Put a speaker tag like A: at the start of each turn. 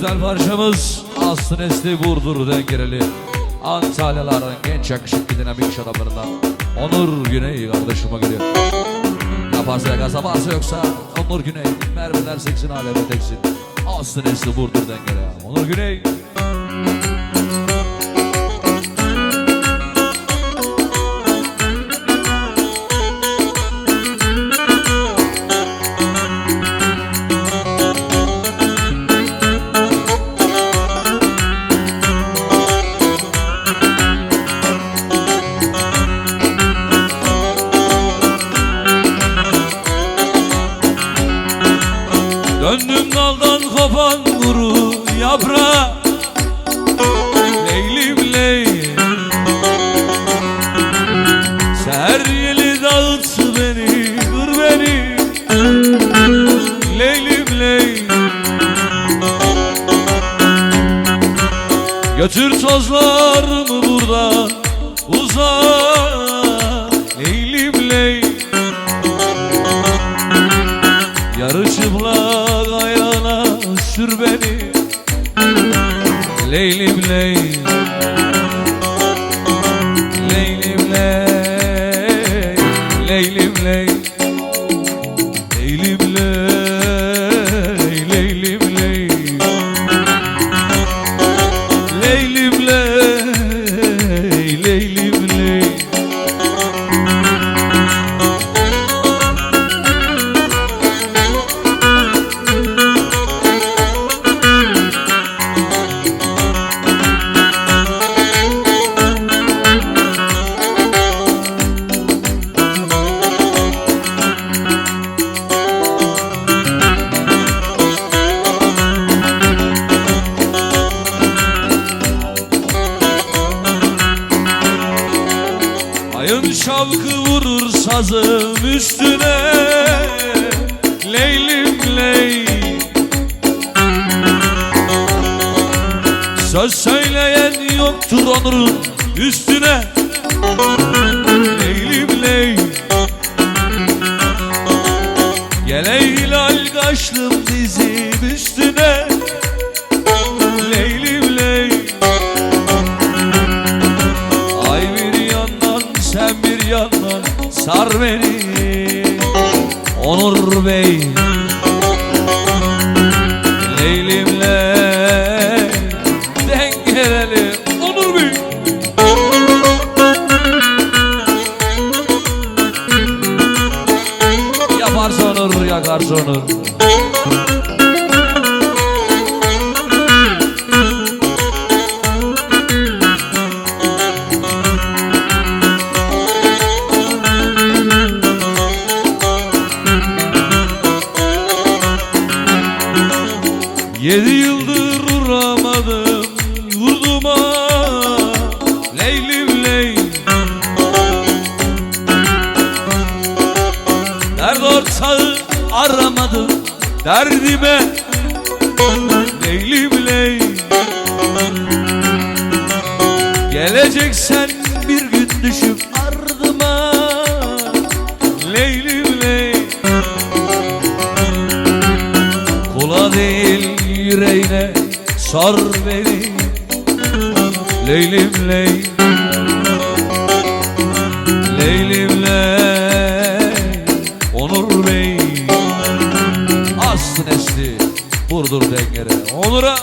A: güzel parçamız Aslı Nesli Burdur Dengereli Antalyaların genç yakışıklı dinamik iş adamlarından Onur Güney kardeşime geliyor Yaparsa yakasa varsa yoksa Onur Güney Merveler seksin aleme teksin Aslı Nesli Burdur Dengere Onur Güney Döndüm daldan kopan kuru yaprağa Leylim ley Seher yeli dağıt beni Kır beni. Leylim ley Götür tozlarımı burada Uzak sür beni. Leylim ley Leylim sazım üstüne Leylim ley Söz söyleyen yoktur onurun üstüne. Leylim ley Gele hilal kaşlım dizim üstüne Onur Bey. Leylimle dengelelim Onur Bey. Yaparsa Onur yakarsa Onur Yedi yıldır uğramadım yurduma. Leylim ley Dert ortağı aramadım derdime. Leylim ley Geleceksen bir gün düşüp ardıma. Leylim ley Kula değil yüreğine sar beni Leylim ley Leylim. Ley Onur Bey. Aslı nesli Burdur dengere Onur'a